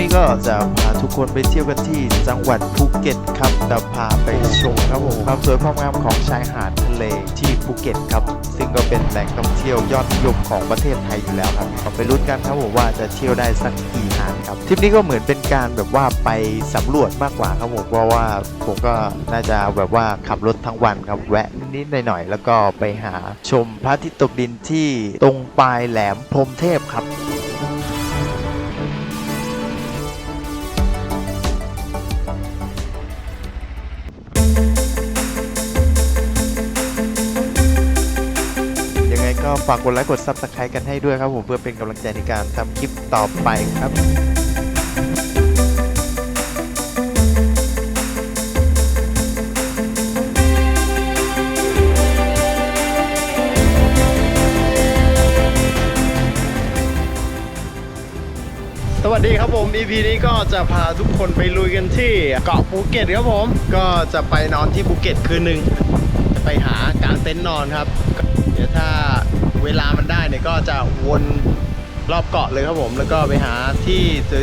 นี้ก็จะพาทุกคนไปเที่ยวกันที่จังหวัดภูเก็ตครับจะพาไปชมครับผมความสวยความงามของชายหาดทะเลที่ภูเก็ตครับ ซึ่งก็เป็นแหล่งท่องเที่ยวยอดนิยมของประเทศไทยอยู่แล้วครับก็ไปลุ้นกันครับผมว่าจะเที่ยวได้สักกี่หาดครับทริปนี้ก็เหมือนเป็นการแบบว่าไปสำรวจมากกว่าครับผมเพราะว่าผมก็น่าจะแบบว่าขับรถทั้งวันครับแวะนิดๆหน่อยๆแล้วก็ไปหาชมพระอาทิตย์ตกดินที่ตรงปลายแหลมพรหมเทพครับ ก็ฝากกดไลค์กด Subscribe กันให้ด้วยครับผมเพื่อเป็นกำลังใจในการทำคลิปต่อไปครับสวัสดีครับผม EP นี้ก็จะพาทุกคนไปลุยกันที่เกาะภูเก็ตครับผม ก็จะไปนอนที่ภูเก็ตคืนหนึ่งจะไปหากางเต็นท์นอนครับ เดี๋ยวถ้า เวลามันได้เนี่ยก็จะวนรอบเกาะเลยครับผม แล้วก็ไปหาที่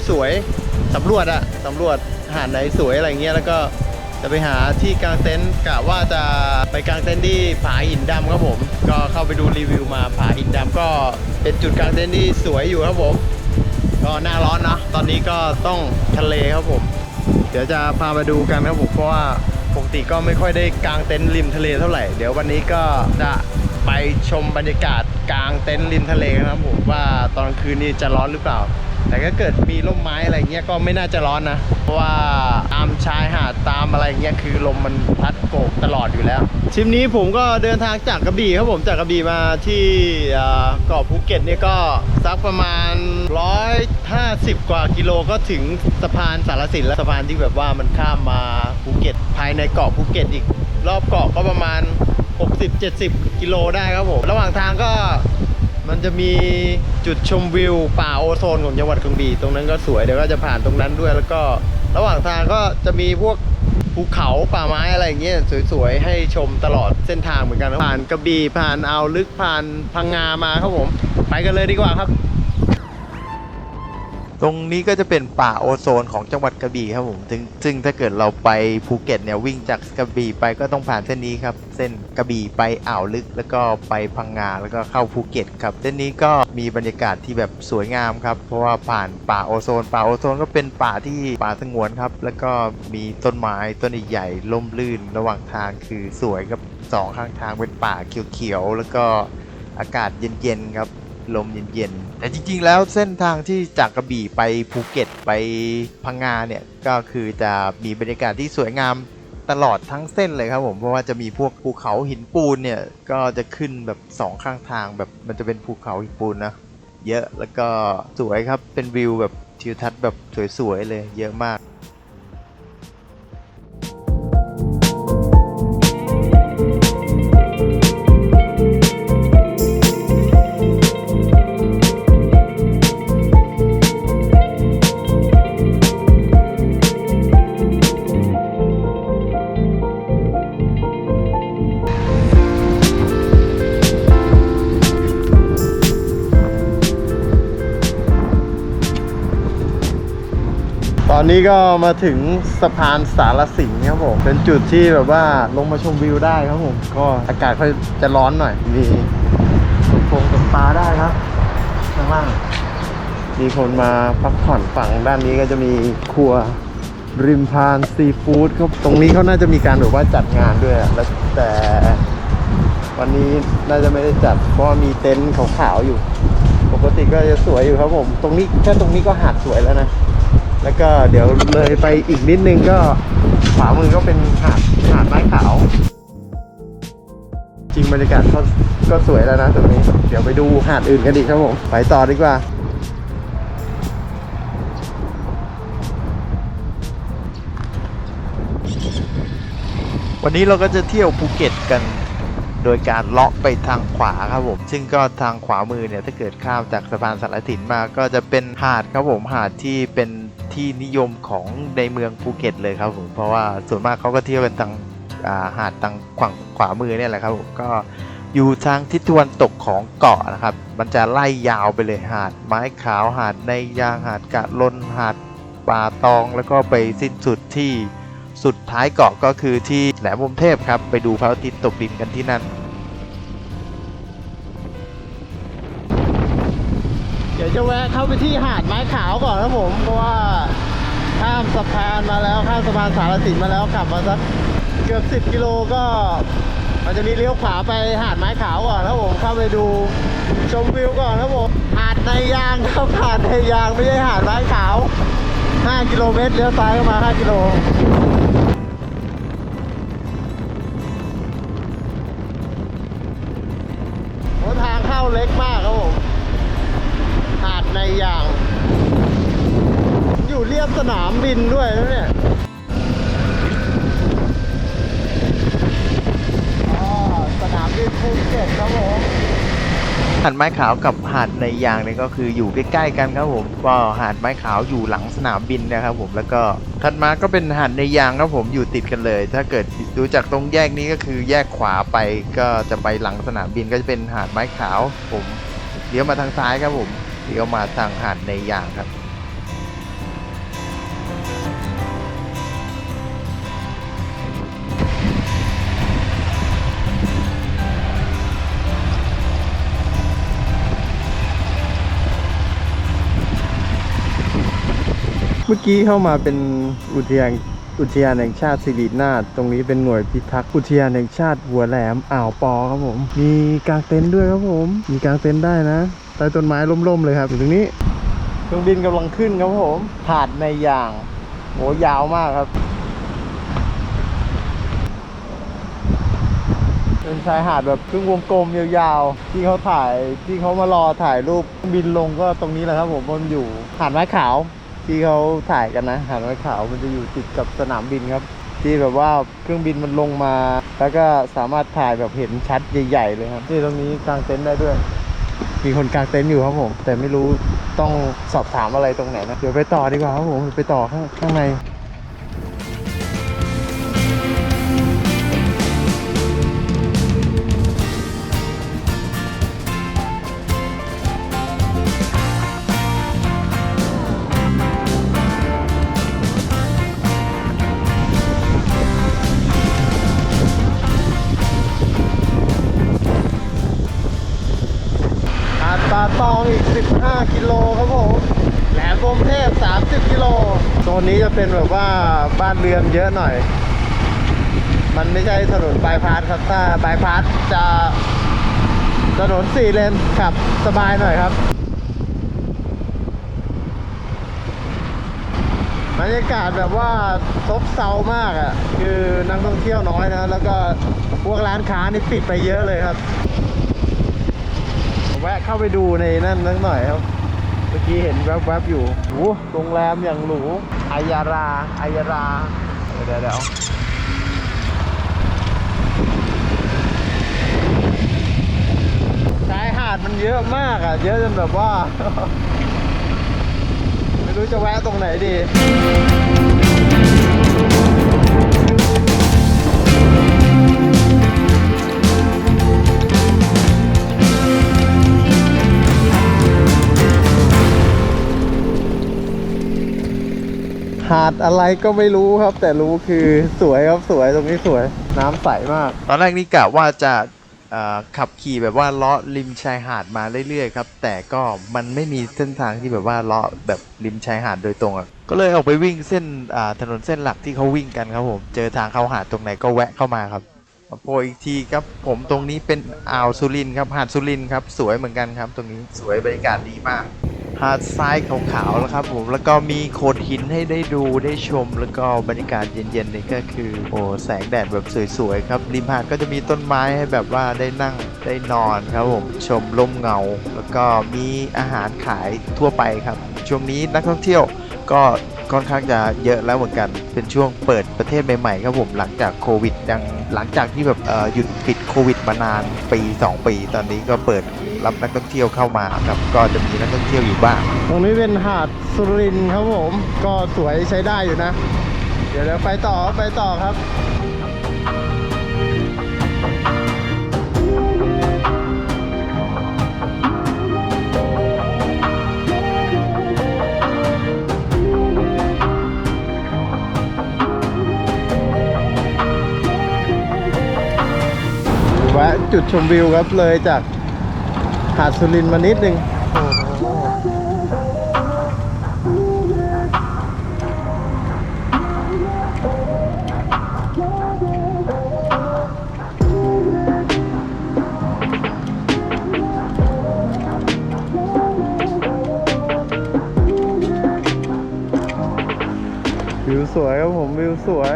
สวยๆสำรวจอะสำรวจหาดไหนสวยอะไรเงี้ยแล้วก็จะไปหาที่กางเต็นท์กะว่าจะไปกางเต็นท์ที่ผาหินดำครับผม ก็เข้าไปดูรีวิวมาผาหินดำก็เป็นจุดกางเต็นท์ที่สวยอยู่ครับผม ก็หน้าร้อนเนะตอนนี้ก็ต้องทะเลครับผม เดี๋ยวจะพามาดูกันครับผมเพราะว่าปกติก็ไม่ค่อยได้กางเต็นท์ริมทะเลเท่าไหร่ เดี๋ยววันนี้ก็จะ ไปชมบรรยากาศกลางเต็นท์ริมทะเลกันครับผมว่าตอนกลางคืนนี้จะร้อนหรือเปล่า แต่ถ้าเกิดมีร่มไม้อะไรเงี้ยก็ไม่น่าจะร้อนนะ เพราะว่าตามชายหาดตามอะไรเงี้ยคือลมมันพัดโกกตลอดอยู่แล้วทริปนี้ผมก็เดินทางจากกระบี่ครับผมจากกระบี่มาที่เกาะภูเก็ตเนี่ยก็สักประมาณ 150 กว่ากิโลก็ถึงสะพานสารสินแล้วสะพานที่แบบว่ามันข้ามมาภูเก็ตภายในเกาะภูเก็ตอีก รอบเกาะก็ประมาณ 60-70 กิโลได้ครับผม ระหว่างทางก็มันจะมีจุดชมวิวป่าโอโซนของจังหวัดกระบี่ตรงนั้นก็สวยเดี๋ยวก็จะผ่านตรงนั้นด้วย แล้วก็ระหว่างทางก็จะมีพวกภูเขาป่าไม้อะไรอย่างเงี้ยสวยๆให้ชมตลอดเส้นทางเหมือนกันผ่านกระบี่ผ่านอ่าวลึกผ่านพังงามาครับผม ไปกันเลยดีกว่าครับ ตรงนี้ก็จะเป็นป่าโอโซนของจังหวัดกระบี่ครับผมซึ่งซึ่งถ้าเกิดเราไปภูเก็ตเนี่ยวิ่งจากกระบี่ไปก็ต้องผ่านเส้นนี้ครับ เส้นกระบี่ไปอ่าวลึก แล้วก็ไปพังงาแล้วก็เข้าภูเก็ตครับ เส้นนี้ก็มีบรรยากาศที่แบบสวยงามครับ เพราะว่าผ่านป่าโอโซน ป่าโอโซนก็เป็นป่าที่ป่าสงวนครับ แล้วก็มีต้นไม้ต้นใหญ่ๆล่มลื่น ระหว่างทางคือสวยครับสองข้างทางเป็นป่าเขียวๆแล้วก็อากาศเย็นๆครับ ลมเย็นๆ แต่จริงๆ แล้วเส้นทางที่จากกระบี่ไปภูเก็ตไปพังงาเนี่ย ก็คือจะมีบรรยากาศที่สวยงามตลอดทั้งเส้นเลยครับผม เพราะว่าจะมีพวกภูเขาหินปูนเนี่ย ก็จะขึ้นแบบสองข้างทางแบบมันจะเป็นภูเขาหินปูนนะ เยอะแล้วก็สวยครับ เป็นวิวแบบทิวทัศน์แบบสวยๆเลย เยอะมาก ก็มาถึงสะพานสารสิงห์ครับผม เป็นจุดที่แบบว่าลงมาชมวิวได้ครับผม ก็อากาศค่อยจะร้อนหน่อย มีตกฟงตกปลาได้ครับข้างล่าง มีคนมาพักผ่อนฝั่งด้านนี้ก็จะมีครัวริมพานซีฟู้ดครับตรงนี้เขาน่าจะมีการแบบว่าจัดงานด้วยแล้วแต่วันนี้น่าจะไม่ได้จัดเพราะมีเต็นท์ขาวๆอยู่ ปกติก็จะสวยอยู่ครับผม ตรงนี้แค่ตรงนี้ก็หาดสวยแล้วนะ แล้วก็เดี๋ยวเลยไปอีกนิดนึงก็ขวามือก็เป็นหาดหาดไม้ขาว จริงบรรยากาศก็ก็สวยแล้วนะตรงนี้ เดี๋ยวไปดูหาดอื่นกันอีครับผม ไปต่อดีกว่าวันนี้เราก็จะเที่ยวภูเก็ตกัน โดยการเลาะไปทางขวาครับผม ซึ่งก็ทางขวามือเนี่ยถ้าเกิดข้ามจากสะพานสารถินมาก็จะเป็นหาดครับผมหาดที่เป็น ที่นิยมของในเมืองภูเก็ตเลยครับผมเพราะว่าส่วนมากเขาก็เที่ยวกันทางาหาดทางขวาขวามือเนี่ยแหละครับผมก็อยู่ทางทิศตะวันตกของเกาะนะครับ มันจะไล่ยาวไปเลยหาดไม้ขาวหาดในยางหาดกะลนหาดป่าตอง แล้วก็ไปสิ้นสุดที่สุดท้ายเกาะก็คือที่แหลมพรหมเทพครับ ไปดูพระอาทิตย์ตกดินกันที่นั่น เดี๋ยวจะแวะเข้าไปที่หาดไม้ขาวก่อนครับผมเพราะว่าข้ามสะพานมาแล้วข้ามสะพานสารสินมาแล้วขับมาสักเกือบ 10 กิโลก็มันจะมีเลี้ยวขวาไปหาดไม้ขาวก่อนครับผมเข้าไปดูชมวิวก่อนครับผมหาดในยางครับหาดในยางไม่ใช่หาดไม้ขาว 5 กิโลเมตรเลี้ยวซ้ายเข้ามา 5 กิโลทางเข้าเล็กมากครับผม ในยาง อยู่เรียบสนามบินด้วยนะเนี่ยสนามบินภูเก็ตครับผมหาดไม้ขาวกับหาดในยางเนี่ยก็คืออยู่ใกล้ๆกันครับผมก็หาดไม้ขาวอยู่หลังสนามบินนะครับผมแล้วก็ถัดมาก็เป็นหาดในยางครับผมอยู่ติดกันเลย ถ้าเกิดดูจากตรงแยกนี้ก็คือแยกขวาไปก็จะไปหลังสนามบินก็จะเป็นหาดไม้ขาวผมเลี้ยวมาทางซ้ายครับผม เลี้ยวมาทางหาดในยางครับ เมื่อกี้เข้ามาเป็นอุทยานอุทยานแห่งชาติสิรินาถตรงนี้เป็นหน่วยพิทักษ์อุทยานแห่งชาติหัวแหลมอ่าวปอครับผม มีกางเต็นท์ด้วยครับผม มีกางเต็นท์ได้นะ ใต้ต้นไม้ร่มๆเลยครับอยู่ตรงนี้เครื่องบินกำลังขึ้นครับผมหาดในยางโหยาวมากครับ เป็นชายหาดแบบครึ่งวงกลมยาวๆ ที่เขาถ่ายที่เขามารอถ่ายรูปบินลงก็ตรงนี้แหละครับผมมันอยู่หาดไม้ขาว ที่เขาถ่ายกันนะหาดไม้ขาวมันจะอยู่ติดกับสนามบินครับ ที่แบบว่าเครื่องบินมันลงมา แล้วก็สามารถถ่ายแบบเห็นชัดใหญ่ ๆ เลยครับที่ตรงนี้กางเต็นท์ได้ด้วย มีคนกางเต็นท์อยู่ครับผม แต่ไม่รู้ต้องสอบถามอะไรตรงไหนนะ เดี๋ยวไปต่อดีกว่าครับผม ไปต่อข้างข้างใน เป็นแบบว่าบ้านเรือนเยอะหน่อย มันไม่ใช่ถนนบายพาสครับ ถ้าบายพาสจะถนนสี่เลนขับสบายหน่อยครับบรรยากาศแบบว่าซบเซามากอะ่ะ คือนักท่องเที่ยวน้อยนะ แล้วก็พวกร้านค้านี่ปิดไปเยอะเลยครับ แวะเข้าไปดูในนั่นสักหน่อยครับ มื่อกี้เห็นแวบๆอยู่โอ้โรงแรมอย่างหรูอายาราอายารา เดี๋ยวเดี๋ยวชายหาดมันเยอะมากอะ เยอะจนแบบว่า ไม่รู้จะแวะตรงไหนดี หาดอะไรก็ไม่รู้ครับ แต่รู้คือสวยครับสวยตรงนี้สวย น้ำใสมาก ตอนแรกนี่กะว่าจะขับขี่แบบว่าเลาะริมชายหาดมาเรื่อยๆครับ แต่ก็มันไม่มีเส้นทางที่แบบว่าเลาะแบบริมชายหาดโดยตรงอะก็เลยออกไปวิ่งเส้นถนนเส้นหลักที่เขาวิ่งกันครับผม เจอทางเข้าหาดตรงไหนก็แวะเข้ามาครับ มาโปรยอีกทีครับผมตรงนี้เป็นอ่าวสุรินครับหาดสุรินครับสวยเหมือนกันครับ ตรงนี้สวยบรรยากาศดีมาก หาดทรายขาวๆแล้วครับผมแล้วก็มีโขดหินให้ได้ดูได้ชม แล้วก็บรรยากาศเย็นๆนี่ก็คือโอ้แสงแดดแบบสวยๆครับริมหาดก็จะมีต้นไม้ให้แบบว่าได้นั่งได้นอนครับผมชมลมเงา แล้วก็มีอาหารขายทั่วไปครับ ช่วงนี้นักท่องเที่ยว ก็ค่อนข้างจะเยอะแล้วเหมือนกัน เป็นช่วงเปิดประเทศใหม่ๆครับผมหลังจากโควิดยังหลังจากที่แบบหยุดปิดโควิดมานานปี 2 ปี ตอนนี้ก็เปิดรับนักท่องเที่ยวเข้ามาครับก็จะมีนักท่องเที่ยวอยู่บ้าง ตรงนี้เป็นหาดสุรินครับผม ก็สวยใช้ได้อยู่นะ เดี๋ยวเดี๋ยวไปต่อไปต่อครับ จุดชมวิวครับเลยจากหาดสุรินทร์มานิดนึงวิวสวยครับผมวิวสวย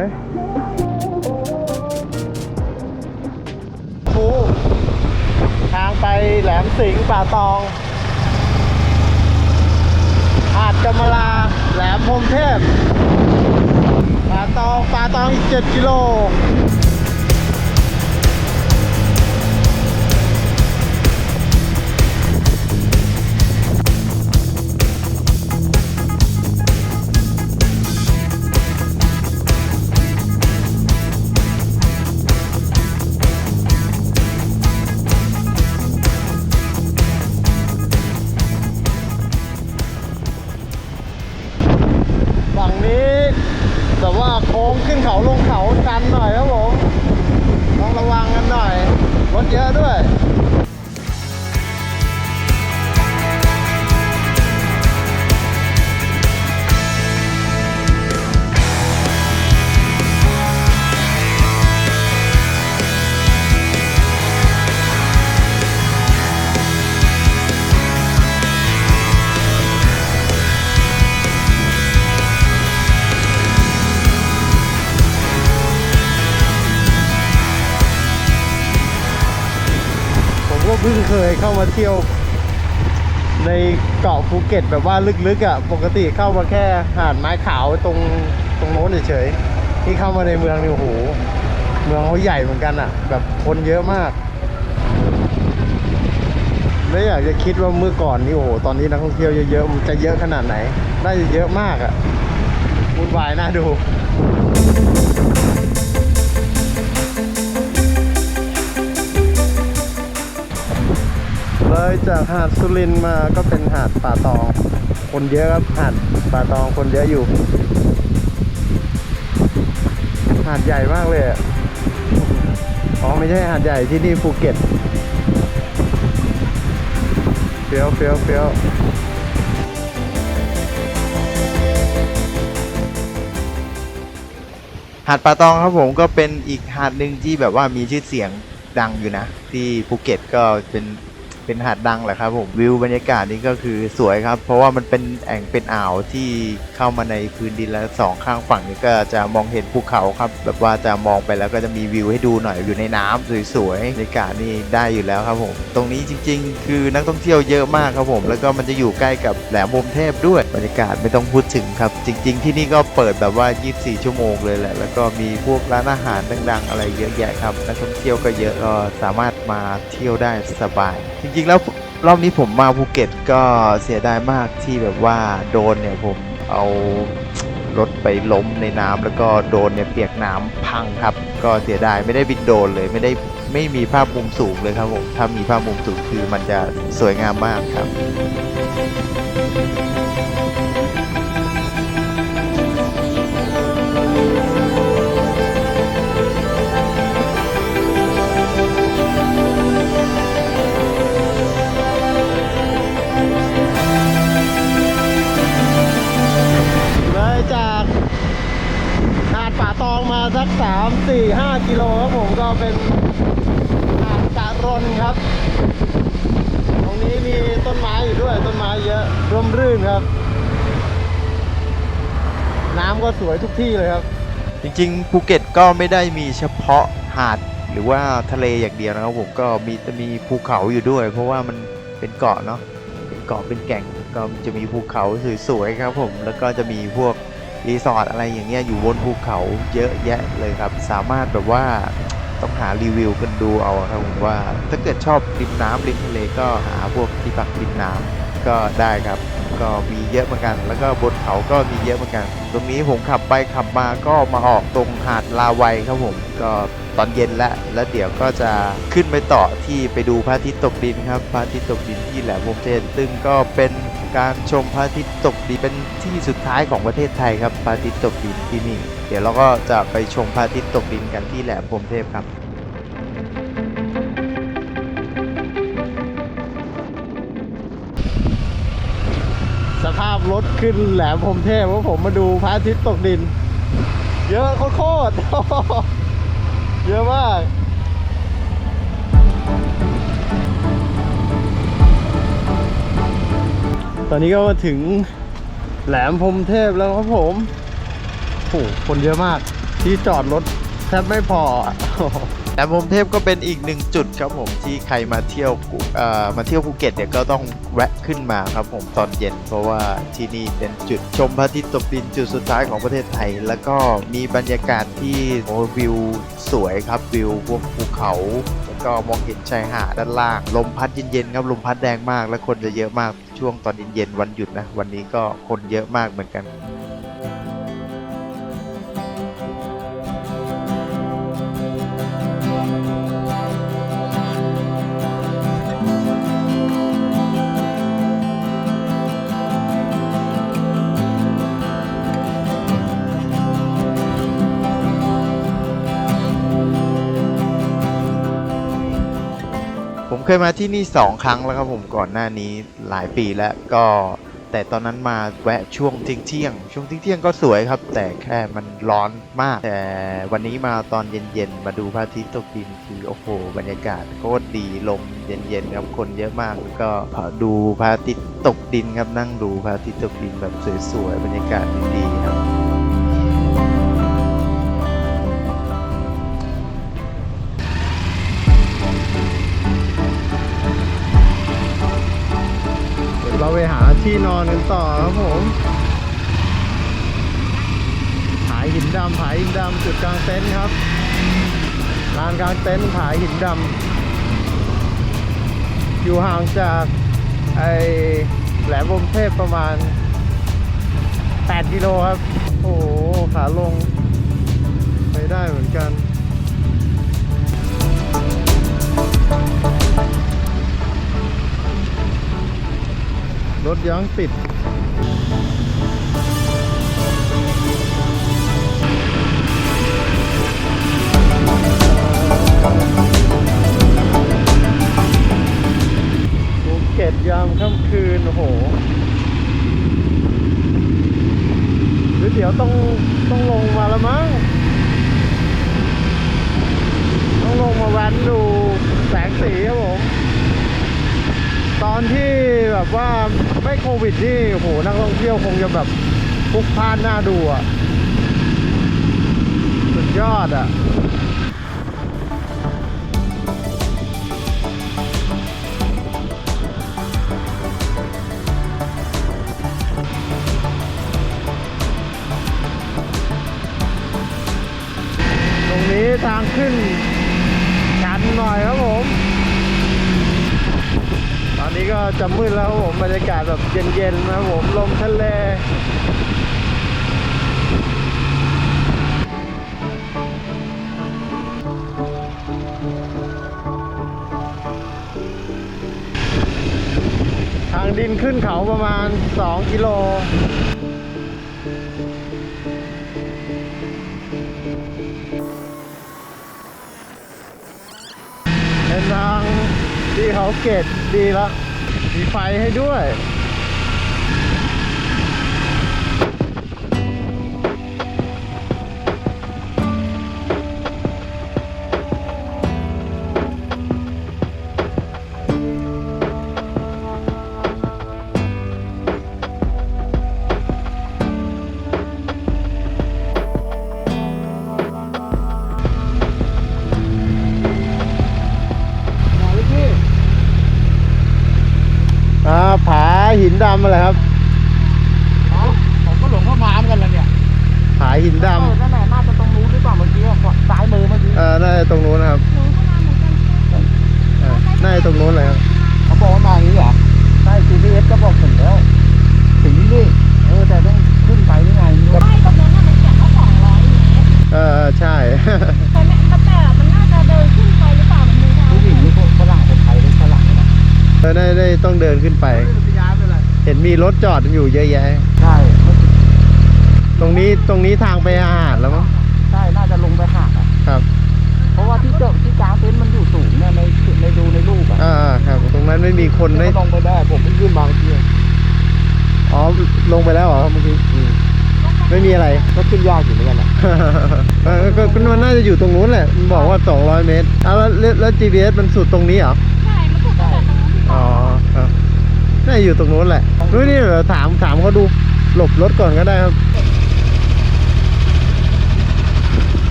ไปแหลมสิงห์ป่าตอง หาดกำมะลาแหลมพรมเทพ ป่าตองป่าตองอีก 7 กิโล งขึ้นเขาลงเขากันหน่อยครับผมต้องระวังกันหน่อยรถเยอะด้วย เพิ่งเคยเข้ามาเที่ยว ในเกาะภูเก็ตแบบว่าลึกๆอะ ปกติเข้ามาแค่หาดไม้ขาวตรงตรงโน้นเฉยๆที่เข้ามาในเมืองนี่โอ้โหเมืองเขาใหญ่เหมือนกันอะ แบบคนเยอะมากไม่อยากจะคิดว่าเมื่อก่อนนี่โอ้โหตอนนี้นักท่องเที่ยวเยอะๆมันจะเยอะขนาดไหนน่าจะเยอะมากอะวุ่นวายน่าดู เลยจากหาดสุรินมาก็เป็นหาดป่าตอง คนเยอะครับหาดป่าตองคนเยอะอยู่ หาดใหญ่มากเลยอ๋อไม่ใช่หาดใหญ่ที่นี่ภูเก็ตเฟี้ยวเฟี้ยวเฟี้ยวหาดป่าตองครับผมก็เป็นอีกหาดหนึ่งที่แบบว่ามีชื่อเสียงดังอยู่นะ ที่ภูเก็ตก็เป็น เป็นหาดดังแหละครับผมวิวบรรยากาศนี่ก็คือสวยครับ เพราะว่ามันเป็นแอ่งเป็นอ่าวที่ เข้ามาในพื้นดินแล้วสองข้างฝั่งนี่ก็จะมองเห็นภูเขาครับ แบบว่าจะมองไปแล้วก็จะมีวิวให้ดูหน่อยอยู่ในน้ำสวยๆบรรยากาศนี่ได้อยู่แล้วครับผม ตรงนี้จริง ๆ คือนักท่องเที่ยวเยอะมากครับผม แล้วก็มันจะอยู่ใกล้กับแหลมพรหมเทพด้วยบรรยากาศไม่ต้องพูดถึงครับ จริง ๆ ที่นี่ก็เปิดแบบว่า 24 ชั่วโมงเลยแหละ แล้วก็มีพวกร้านอาหารดังๆ อะไรเยอะแยะครับนักท่องเที่ยวก็เยอะก็สามารถมาเที่ยวได้สบาย จริงๆแล้วรอบนี้ผมมาภูเก็ตก็เสียดายมากที่แบบว่าโดนเนี่ยผม เอารถไปล้มในน้ำแล้วก็โดนเนี่ยเปียกน้ำพังครับ ก็เสียดายไม่ได้บินโดนเลยไม่ได้ไม่มีภาพมุมสูงเลยครับผมถ้ามีภาพมุมสูงคือมันจะสวยงามมากครับ สักสามสี่ห้ากิโลครับผมก็เป็นหาดกะรนครับ ตรงนี้มีต้นไม้อยู่ด้วยต้นไม้เยอะร่มรื่นครับ น้ำก็สวยทุกที่เลยครับ จริงๆภูเก็ตก็ไม่ได้มีเฉพาะหาดหรือว่าทะเลอย่างเดียวนะครับผมก็มีจะมีภูเขาอยู่ด้วย เพราะว่ามันเป็นเกาะเนาะเป็นเกาะเป็นแก่งก็จะมีภูเขาสวยๆครับผมแล้วก็จะมีพวก รีสอร์ทอะไรอย่างเงี้ยอยู่บนภูเขาเยอะแยะเลยครับ สามารถแบบว่าต้องหารีวิวกันดูเอาครับผมว่า ถ้าเกิดชอบริมน้ำริมทะเลก็หาพวกที่พักริมน้ำก็ได้ครับ ก็มีเยอะเหมือนกัน แล้วก็บนเขาก็มีเยอะเหมือนกัน ตรงนี้ผมขับไปขับมาก็มาออกตรงหาดลาวัยครับผมก็ตอนเย็นแล้วแล้วเดี๋ยวก็จะขึ้นไปต่อที่ไปดูพระอาทิตย์ตกดินครับพระอาทิตย์ตกดินที่แหลมพรหมเทพซึ่งก็เป็น การชมพระอาทิตย์ตกดินเป็นที่สุดท้ายของประเทศไทยครับพระอาทิตย์ตกดินที่นี่ เดี๋ยวเราก็จะไปชมพระอาทิตย์ตกดินกันที่แหลมพรมเทพครับสภาพรถขึ้นแหลมพรมเทพเพราะผมมาดูพระอาทิตย์ตกดิน เยอะโคตรเยอะมาก ตอนนี้ก็มาถึงแหลมพรมเทพแล้วครับผมโอ้โหคนเยอะมาก ที่จอดรถแทบไม่พอ แหลมพรหมเทพก็เป็นอีกหนึ่งจุดครับผมที่ใครมาเที่ยวกุเอ่อมาเที่ยวภูเก็ตเนี่ยก็ต้องแวะขึ้นมาครับผมตอนเย็น เพราะว่าที่นี่เป็นจุดชมพระอาทิตย์ตกดินจุดสุดท้ายของประเทศไทย แล้วก็มีบรรยากาศที่โอ้วิวสวยครับวิวพวกภูเขาแล้วก็มองเห็นชายหาดด้านล่าง ลมพัดเย็นๆครับลมพัดแรงมากและคนจะเยอะมาก ช่วงตอนเย็นๆวันหยุดนะ วันนี้ก็คนเยอะมากเหมือนกัน ยมาที่นี่สองครั้งแล้วครับผมก่อนหน้านี้หลายปีแล้วก็ แต่ตอนนั้นมาแวะช่วงเที่ยงเที่ยงช่วงเที่ยงเที่ยงก็สวยครับ แต่แค่มันร้อนมาก แต่วันนี้มาตอนเย็นๆมาดูพระอาทิตย์ตกดินคือโอ้โหบรรยากาศโคตรดีลมเย็นๆครับคนเยอะมากแล้วก็ดูพระอาทิตย์ตกดินครับนั่งดูพระอาทิตย์ตกดินแบบสวยๆบรรยากาศดีๆครับ หาที่นอนกันต่อครับผมผายหินดำผายหินดำจุดกลางเต็นท์ครับลานกลางเต็นท์ผายหินดำอยู่ห่างจากไอแหลมพรหมเทพประมาณ 8 กิโลครับ โอ้โหขาลงไปได้เหมือนกัน รถยังติด ภูเก็ตยามค่ำคืน โอ้โหหรือเดี๋ยวต้องต้องลงมาแล้วมั้ง ต้องลงมาแว้นดูแสงสีครับผม ตอนที่แบบว่า โควิดนี่โหนักท่องเที่ยวคงจะแบบพุกพล่านน่าดูอะ สุดยอดอะตรงนี้ทางขึ้นชันหน่อยครับผม ตอนนี้ก็ จะมืดแล้วครับผมบรรยากาศแบบเย็นๆนะผมลมทะเลทางดินขึ้นเขาประมาณ 2 กิโล เป็นทางที่เขาเกตดีแล้ว มีไฟให้ด้วย ดำอะไรครับผมก็หลงเข้ามาเหมือนกันแล้วเนี่ยผาหินดเออนั่นแหละน่าจะตรงนู้นหรือเปล่าเมื่อกี้อะซ้ายมือเมื่อกี้ำเออน่าจะตรงนู้นนะครับเออน่าจะตรงนู้นเลยครับเขาบอกว่ามาอย่างนี้เหรอ ใช่ GPS ก็บอกถึงแล้ว ถึงนี่ เออ แต่ต้องขึ้นไปหรือไงก็ไม่ตรงนั้นน่ะมันเขียนว่า200เมตรเออเออใช่ แต่ไม่แต่มันน่าจะเดินขึ้นไปหรือเปล่ามันมีทางผู้หญิงนี่พวกฝรั่งคนไทยหรือฝรั่งนะ เออได้ได้ต้องเดินขึ้นไปย้ายไป เลยเห็นมีรถจอดอยู่เยอะแยะ ใช่ตรงนี้ตรงนี้ทางไปอาหารแล้วมั้งใช่น่าจะลงไปหาดอะครับ เพราะว่าที่เจอที่กลางเต็นท์มันอยู่สูงเนี่ยในในดูในรูปอะอ่าอ่าครับ ตรงนั้นไม่มีคนได้ก็ลงไปได้ผมเพิ่งขึ้นบางทีอ๋อลงมีอะไร ก็ขึ้นยากอยู่เหมือนกันนะเออก็ก็มันน่าจะอยู่ตรงนู้นแหละมันบอกว่า 200 เมตรเอาแล้วแล้วแล้ว GPS มันสุดตรงนี้เหรอ ใช่มันถูกตั้งแต่ตรงนั้นที่อ๋อครับ น่าจะอยู่ตรงนู้นแหละนู้นนี่เดี๋ยวถามถามเขาดูหลบรถก่อนก็ได้ครับ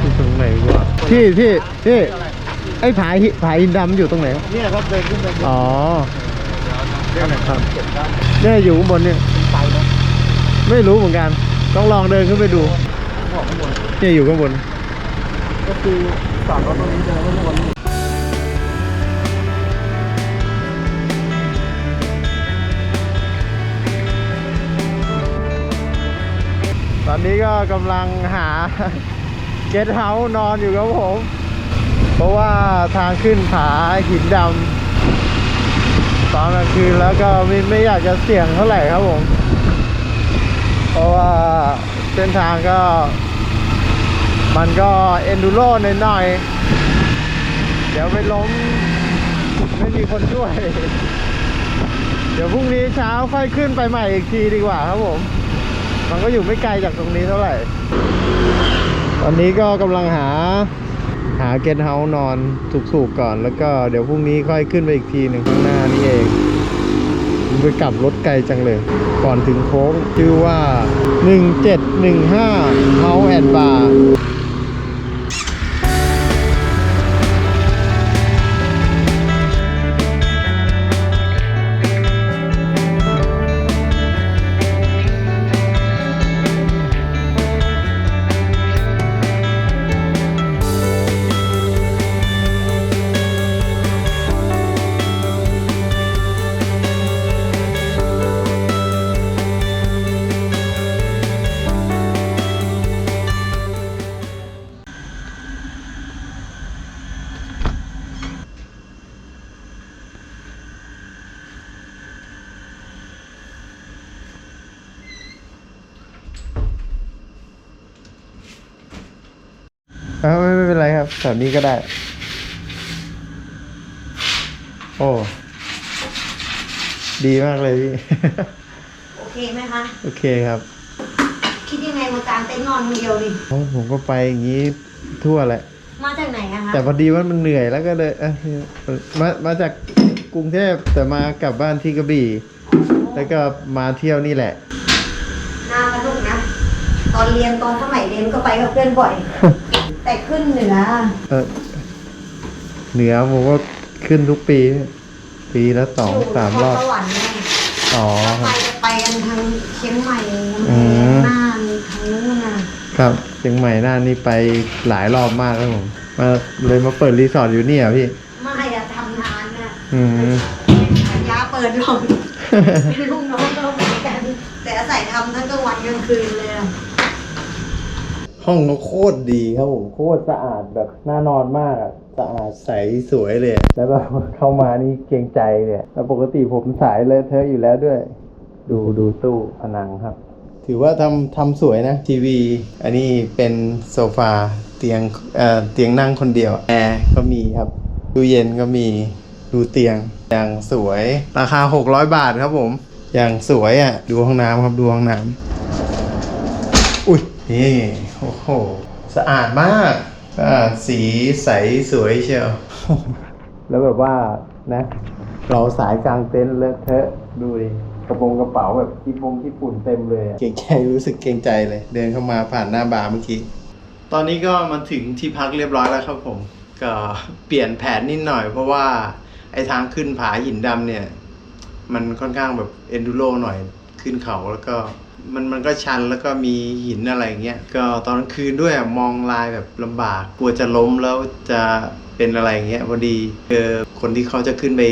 อยู่ตรงไหนวะพี่พี่พี่ไอ้ผาหิผาหินดำอยู่ตรงไหนครับเนี่ยครับเดินขึ้นไปบนอ๋อเดี๋ยวนะครับเก็บได้เนี่ยอยู่ข้างบนเนี่ย ไปนะไม่รู้เหมือนกัน ต้องลองเดินขึ้นไปดูบอกข้างบนเนี่ยอยู่ข้างบน ก็คือจอดรถตรงนี้เดินข้างบนตอนนี้ก็กำลังหาเกสเฮาส์นอนอยู่ครับผม เพราะว่าทางขึ้นผาหินดำตอนกลางคืนแล้วก็ไม่ไม่อยากจะเสี่ยงเท่าไหร่ครับผม เพราะว่าเส้นทางก็ มันก็เอนดูโร่หน่อยๆเดี๋ยวไปล้มไม่มีคนช่วย เดี๋ยวพรุ่งนี้เช้าค่อยขึ้นไปใหม่อีกทีดีกว่าครับผม มันก็อยู่ไม่ไกลจากตรงนี้เท่าไหร่ ตอนนี้ก็กำลังหาหาเกนเฮาส์นอนถูกๆก่อน แล้วก็เดี๋ยวพรุ่งนี้ค่อยขึ้นไปอีกทีหนึ่งข้างหน้านี่เองไปกลับรถไกลจังเลย ก่อนถึงโค้งชื่อว่า 1715 House and Bar เอ้าไม่ไม่เป็นไรครับแบบนี้ก็ได้ โอ้ ดีมากเลยพี่ โอเคไหมคะ โอเคครับ คิดยังไงมากางเต็นท์นอนคนเดียวนี่โอ้ผมก็ไปอย่างนี้ทั่วแหละ มาจากไหนอะคะแต่พอดีว่ามันเหนื่อยแล้วก็เลยเอ้ยมามาจากกรุงเทพแต่มากลับบ้านที่กระบี่ แล้วก็มาเที่ยวนี่แหละน่าสนุกนะ ตอนเรียนตอนสมัยเรียนก็ไปกับเพื่อนบ่อย แต่ขึ้นเหนือเออเหนือผมก็ขึ้นทุกปี ปีละสองยู่สามรอบนคสวรรค์ไงอ๋อถ้าคไปรับ จะไปกันทางเชียงใหม่อืม น่านทางนู้นน่ะครับเชียงใหม่น่านนี่ไปหลายรอบมากแล้วผมมาเลยมาเปิดรีสอร์ทอยู่เนี่ยพี่ ไม่อะทำนานน่ะอืม ปัญญาเปิดหรอกเป็นลูกน้องก็เหมือนกัน แต่อาศัยทำทั้งกลางวันกลางคืนเลยอะ ห้องก็โคตรดีครับผมโคตรสะอาดแบบน่านอนมากอะสะอาดใสสวยเลย แล้วแบบเข้ามานี่เกรงใจเลยแล้วปกติผมสายเลอะเทอะอยู่แล้วด้วย ดูดูตู้ผนังครับ ถือว่าทำทำสวยนะ ทีวี อันนี้เป็นโซฟาเตียงเอ่อเตียงนั่งคนเดียวแอร์ก็มีครับตู้เย็นก็มีดูเตียงอย่างสวยราคา 600 บาทครับผม อย่างสวยอะ ดูห้องน้ำครับดูห้องน้ำอุ้ยนี่ โอ้โห สะอาดมากอ่าสีใสสวยเชียว แล้วแบบว่านะ เราสายกลางเต็นท์เลอะเทอะดูดิกระโปรงกระเป๋าแบบญี่ปุ่งญี่ปุ่นเต็มเลยอะเกรงใจรู้สึกเกรงใจเลย เดินเข้ามาผ่านหน้าบาร์เมื่อกี้ ตอนนี้ก็มาถึงที่พักเรียบร้อยแล้วครับผม ก็เปลี่ยนแผนนิดหน่อยเพราะว่า ไอ้ทางขึ้นผาหินดำเนี่ย มันค่อนข้างแบบเอนดูโรหน่อยขึ้นเขาแล้วก็ มันมันก็ชันแล้วก็มีหินอะไรอย่างเงี้ยก็ตอนกลางคืนด้วยมองลายแบบลำบากกลัวจะล้มแล้วจะเป็นอะไรอย่างเงี้ยพอดีเจอคนที่เขาจะขึ้นไป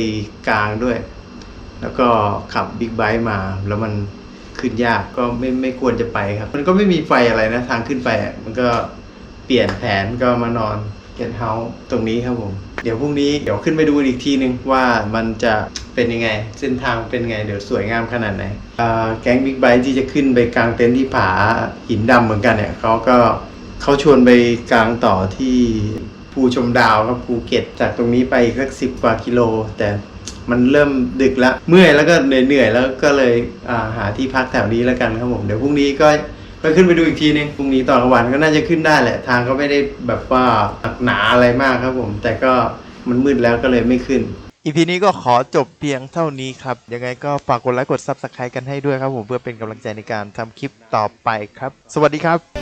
กลางด้วย แล้วก็ขับบิ๊กไบค์มาแล้วมันขึ้นยากก็ไม่ไม่ควรจะไปครับ มันก็ไม่มีไฟอะไรนะ ทางขึ้นไปมันก็เปลี่ยนแผนก็มานอน เกนเฮาส์ตรงนี้ครับผม เดี๋ยวพรุ่งนี้เดี๋ยวขึ้นไปดูอีกทีนึงว่ามันจะเป็นยังไง เส้นทางเป็นไง เดี๋ยวสวยงามขนาดไหนแก๊งบิ๊กไบค์ที่จะขึ้นไปกลางเต็นท์ที่ผาหินดำเหมือนกันเนี่ยเขาก็เขาชวนไปกลางต่อที่ภูชมดาวครับภูเก็ต จากตรงนี้ไปอีกสักสิบกว่ากิโล แต่มันเริ่มดึกแล้วเมื่อยแล้วก็เหนื่อยๆแล้วก็เลยาหาที่พักแถวนี้แล้วกันครับผมเดี๋ยวพรุ่งนี้ก็ ไปขึ้นไปดูอีกทีนึงพรุ่งนี้ตอนกลางวันก็น่าจะขึ้นได้แหละ ทางก็ไม่ได้แบบว่าหนักหนาอะไรมากครับผม แต่ก็มันมืดแล้วก็เลยไม่ขึ้น อีพีนี้ก็ขอจบเพียงเท่านี้ครับ ยังไงก็ฝากกดไลค์กด Subscribe กันให้ด้วยครับผมเพื่อเป็นกำลังใจในการทำคลิปต่อไปครับ สวัสดีครับ